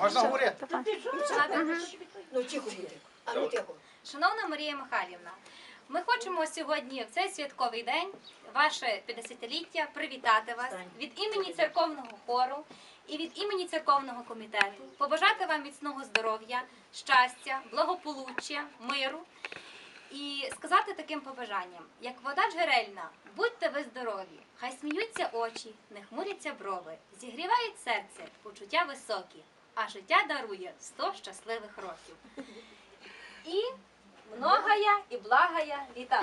Можна говорити? Ну, тихо, А ну тихо. Шановна Марія Михайлівна, ми хочемо сьогодні в цей святковий день, ваше 50-ліття, привітати вас від імені церковного хору і від імені церковного комітету, побажати вам міцного здоров'я, щастя, благополуччя, миру і сказати таким побажанням, як вода джерельна, будьте ви здорові, хай сміються очі, не хмуряться брови, зігрівають серце, почуття високі, а життя дарує 100 щасливих років. І многая і благая літа.